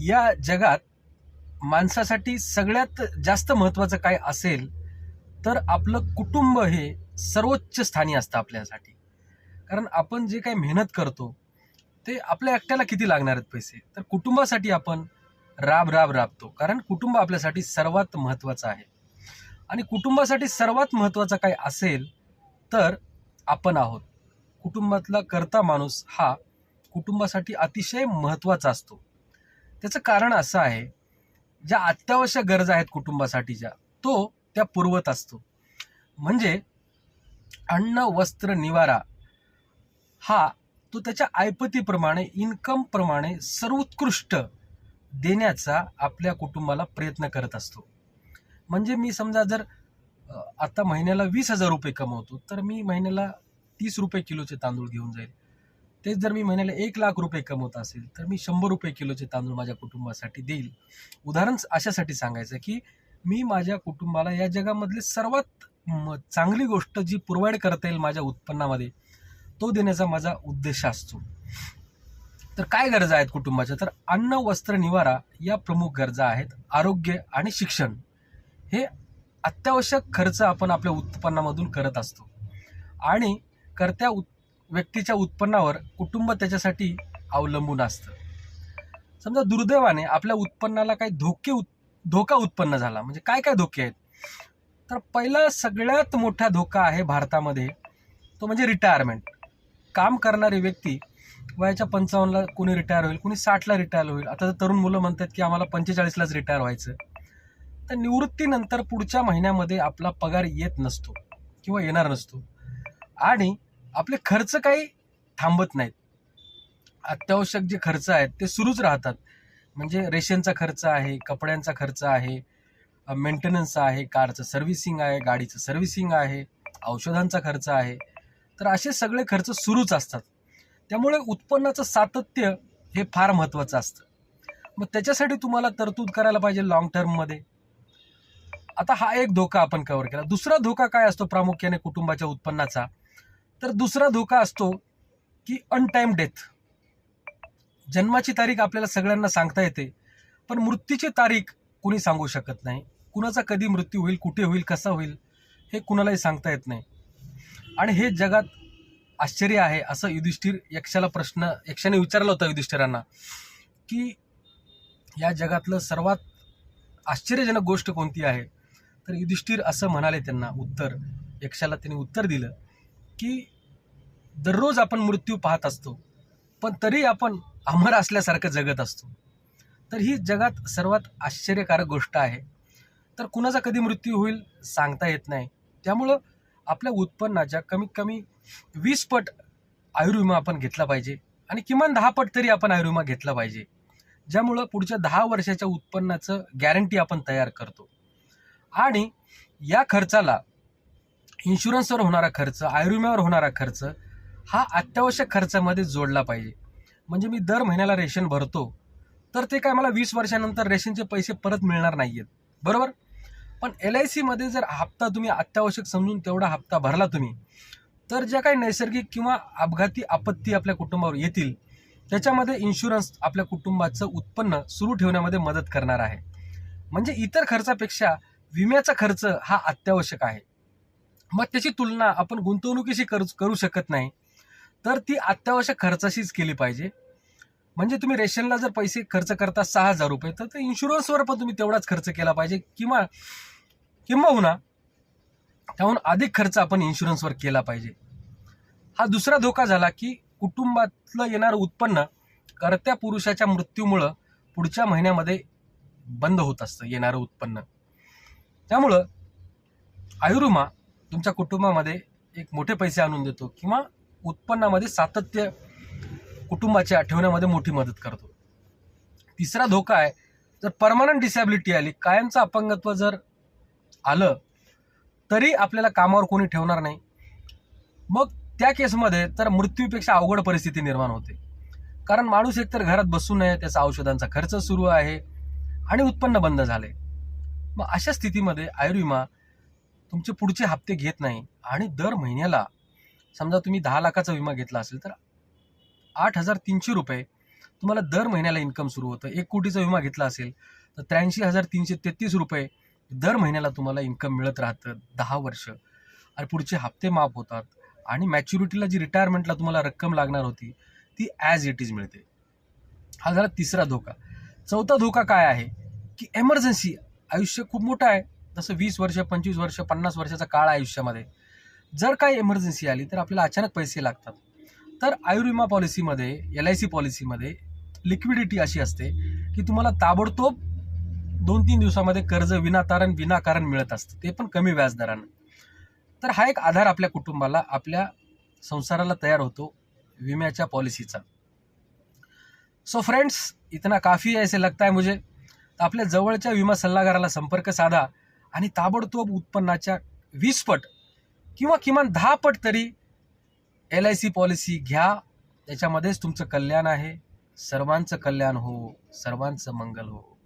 या जगात माणसासाठी सगळ्यात जास्त महत्त्वाचं काय असेल तर आपलं कुटुंब हे सर्वोच्च स्थानी असतं आपल्यासाठी. कारण आपण जे काही मेहनत करतो ते आपल्या एकट्याला किती लागणार आहेत पैसे? तर कुटुंबासाठी आपण राब राब राबतो. कारण कुटुंब आपल्यासाठी सर्वात महत्त्वाचं आहे. आणि कुटुंबासाठी सर्वात महत्त्वाचं काय असेल तर आपण आहोत. कुटुंबातला करता माणूस हा कुटुंबासाठी अतिशय महत्त्वाचा असतो. त्याचं कारण असं आहे ज्या अत्यावश्यक गरजा आहेत कुटुंबासाठीच्या तो त्या पुरवत असतो. म्हणजे अन्न वस्त्र निवारा हा तो त्याच्या ऐपतीप्रमाणे इन्कमप्रमाणे सर्वोत्कृष्ट देण्याचा आपल्या कुटुंबाला प्रयत्न करत असतो. म्हणजे मी समजा जर आता महिन्याला वीस हजार रुपये कमवतो तर मी महिन्याला तीस रुपये किलोचे तांदूळ घेऊन जाईल. तेच जर मी महिन्याला एक लाख रुपये कमवत असेल तर मी शंभर रुपये किलोचे तांदूळ माझ्या कुटुंबासाठी देईल. उदाहरण अशासाठी सांगायचं की मी माझ्या कुटुंबाला या जगामधली सर्वात चांगली गोष्ट जी प्रोव्हाइड करता येईल माझ्या उत्पन्नामध्ये तो देण्याचा माझा उद्देश असतो. तर काय गरजा आहेत कुटुंबाच्या? तर अन्न वस्त्र निवारा या प्रमुख गरजा आहेत. आरोग्य आणि शिक्षण हे अत्यावश्यक खर्च आपण आपल्या उत्पन्नामधून करत असतो. आणि करत्या उत् व्यक्तीच्या उत्पन्नावर कुटुंब त्याच्यासाठी अवलंबून असतं. समजा दुर्दैवाने आपल्या उत्पन्नाला काही धोके उत धोका उत्पन्न झाला. म्हणजे काय काय धोके आहेत? तर पहिला सगळ्यात मोठा धोका आहे भारतामध्ये तो म्हणजे रिटायरमेंट काम करणारी व्यक्ती वयाच्या पंचावन्नला कोणी रिटायर होईल कोणी साठला रिटायर होईल. आता तरुण मुलं म्हणतात की आम्हाला पंचेचाळीसलाच रिटायर व्हायचं. तर निवृत्तीनंतर पुढच्या महिन्यामध्ये आपला पगार येत नसतो किंवा येणार नसतो. आणि आपले खर्च काही थांबत नाहीत. अत्यावश्यक जे खर्च आहेत ते सुरूच राहतात. म्हणजे रेशनचा खर्च आहे कपड्यांचा खर्च आहे मेंटेनन्स आहे कारचं सर्व्हिसिंग आहे गाडीचं सर्व्हिसिंग आहे औषधांचा खर्च आहे. तर असे सगळे खर्च सुरूच असतात. त्यामुळे उत्पन्नाचं सातत्य हे फार महत्त्वाचं असतं. मग त्याच्यासाठी तुम्हाला तरतूद करायला पाहिजे लॉंग टर्ममध्ये आता हा एक धोका आपण कव्हर केला. दुसरा धोका काय असतो प्रामुख्याने कुटुंबाच्या उत्पन्नाचा? तर दुसरा धोका असतो की अनटाईम डेथ जन्माची तारीख आपल्याला सगळ्यांना सांगता येते पण मृत्यूची तारीख कुणी सांगू शकत नाही. कुणाचा कधी मृत्यू होईल कुठे होईल कसा होईल हे कुणालाही सांगता येत नाही. आणि हे जगात आश्चर्य आहे असं युधिष्ठिर यक्षाला प्रश्न यक्षाने विचारला होता युधिष्ठिरांना की या जगातलं सर्वात आश्चर्यजनक गोष्ट कोणती आहे? तर युधिष्ठिर असं म्हणाले त्यांना उत्तर. यक्षाला त्यांनी उत्तर दिलं की दररोज आपण मृत्यू पाहत असतो पण तरी आपण अमर असल्यासारखं जगत असतो. तर ही जगात सर्वात आश्चर्यकारक गोष्ट आहे. तर कुणाचा कधी मृत्यू होईल सांगता येत नाही. त्यामुळं आपल्या उत्पन्नाच्या कमीत कमी वीस पट आयुर्विमा आपण घेतला पाहिजे आणि किमान दहा पट तरी आपण आयुर्विमा घेतला पाहिजे. ज्यामुळं पुढच्या दहा वर्षाच्या उत्पन्नाचं गॅरंटी आपण तयार करतो. आणि या खर्चाला इन्शुरन्सवर होणारा खर्च आयुर्विम्यावर होणारा खर्च हा अत्यावश्यक खर्चामध्ये जोडला पाहिजे. म्हणजे मी दर महिन्याला रेशन भरतो तर ते काय मला वीस वर्षानंतर रेशनचे पैसे परत मिळणार नाही आहेत बरोबर? पण एल आय सीमध्ये जर हप्ता तुम्ही अत्यावश्यक समजून तेवढा हप्ता भरला तुम्ही तर ज्या काही नैसर्गिक किंवा अपघाती आपत्ती आपल्या कुटुंबावर येतील त्याच्यामध्ये इन्शुरन्स आपल्या कुटुंबाचं उत्पन्न सुरू ठेवण्यामध्ये मदत करणार आहे. म्हणजे इतर खर्चापेक्षा विम्याचा खर्च हा अत्यावश्यक आहे. मग त्याची तुलना आपण गुंतवणुकीशी करू करू शकत नाही. तर ती अत्यावश्यक खर्चाशीच केली पाहिजे. म्हणजे तुम्ही रेशनला जर पैसे खर्च करता सहा हजार रुपये तर ते इन्शुरन्सवर पण तुम्ही तेवढाच खर्च केला पाहिजे. किंवा किंबहुना त्याहून अधिक खर्च आपण इन्शुरन्सवर केला पाहिजे. हा दुसरा धोका झाला की कुटुंबातलं येणारं उत्पन्न करत्या पुरुषाच्या मृत्यूमुळं पुढच्या महिन्यामध्ये बंद होत असतं येणारं उत्पन्न. त्यामुळं आयुर्विमा तुमच्या कुटुंबामध्ये एक मोठे पैसे आणून देतो किंवा उत्पन्नामध्ये सातत्य कुटुंबाच्या ठेवण्यामध्ये मोठी मदत करतो. तिसरा धोका आहे जर परमनंट डिसॅबिलिटी आली कायमचं अपंगत्व जर आलं तरी आपल्याला कामावर कोणी ठेवणार नाही. मग त्या केसमध्ये तर मृत्यूपेक्षा अवघड परिस्थिती निर्माण होते. कारण माणूस एकतर घरात बसू नये त्याचा औषधांचा खर्च सुरू आहे आणि उत्पन्न बंद झाले. मग अशा स्थितीमध्ये आयुर्विमा तुमचे पुढचे हप्ते घेत नाही. आणि दर महिन्याला समजा तुम्ही दहा लाखाचा विमा घेतला असेल तर आठ हजार तीनशे रुपये तुम्हाला दर महिन्याला इन्कम सुरू होतं. एक कोटीचा विमा घेतला असेल तर त्र्याऐंशी हजार तीनशे तेहतीस रुपये दर महिन्याला तुम्हाला इन्कम मिळत राहतं दहा वर्ष. आणि पुढचे हप्ते माफ होतात. आणि मॅच्युरिटीला जी रिटायरमेंटला तुम्हाला रक्कम लागणार होती ती ॲज इट इज मिळते. हा झाला तिसरा धोका. चौथा धोका काय आहे? की एमर्जन्सी आयुष्य खूप मोठं आहे. जसं वीस वर्ष पंचवीस वर्ष पन्नास वर्षाचा काळ आयुष्यामध्ये. जर काही एमर्जन्सी आली तर आपल्याला अचानक पैसे लागतात. तर आयुर्विमा पॉलिसीमध्ये एल आय सी पॉलिसीमध्ये लिक्विडिटी अशी असते की तुम्हाला ताबडतोब दोन तीन दिवसामध्ये कर्ज विनातारण विनाकारण मिळत असतं. ते पण कमी व्याजदरानं. तर हा एक आधार आपल्या कुटुंबाला आपल्या संसाराला तयार होतो विम्याच्या पॉलिसीचा सो फ्रेंड्स इतना काफी आहे ऐसे लगता है मुझे. तर आपल्या जवळच्या विमा सल्लागाराला संपर्क साधा. आणि ताबडतोब उत्पन्नाच्या वीस पट किंवा किमान दहा पट तरी एल आय सी पॉलिसी घ्या. त्याच्यामध्येच तुमचं कल्याण आहे. सर्वांचं कल्याण हो. सर्वांचं मंगल हो.